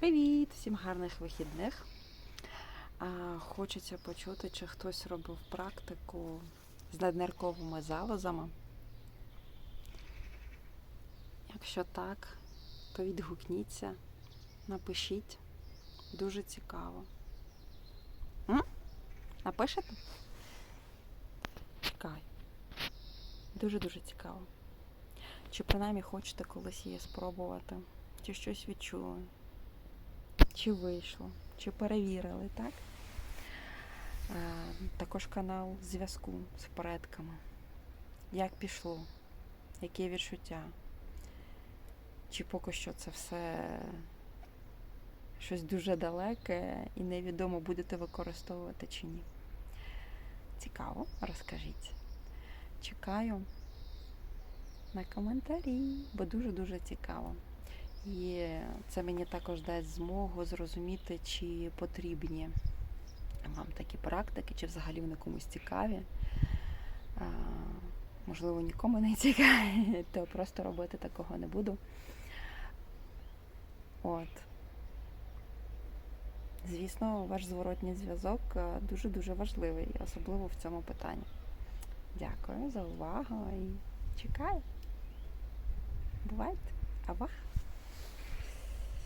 Привіт! Всім гарних вихідних. Хочеться почути, чи хтось робив практику з наднирковими залозами. Якщо так, то відгукніться, напишіть. Дуже цікаво. М? Напишете? Чекай. Дуже-дуже цікаво. Чи принаймні хочете колись її спробувати? Чи щось відчули? Чи вийшло, чи перевірили, так? Е, також канал зв'язку з предками. Як пішло? Які відчуття? Чи поки що це все щось дуже далеке і невідомо будете використовувати чи ні? Цікаво, розкажіть. Чекаю на коментарі, бо дуже-дуже цікаво. І це мені також дасть змогу зрозуміти, чи потрібні вам такі практики, чи взагалі вони комусь цікаві. Можливо, нікому не цікаві, то просто робити такого не буду. От. Звісно, ваш зворотній зв'язок е, дуже-дуже важливий, особливо в цьому питанні. Дякую за увагу і чекаю. Бувайте. Авах!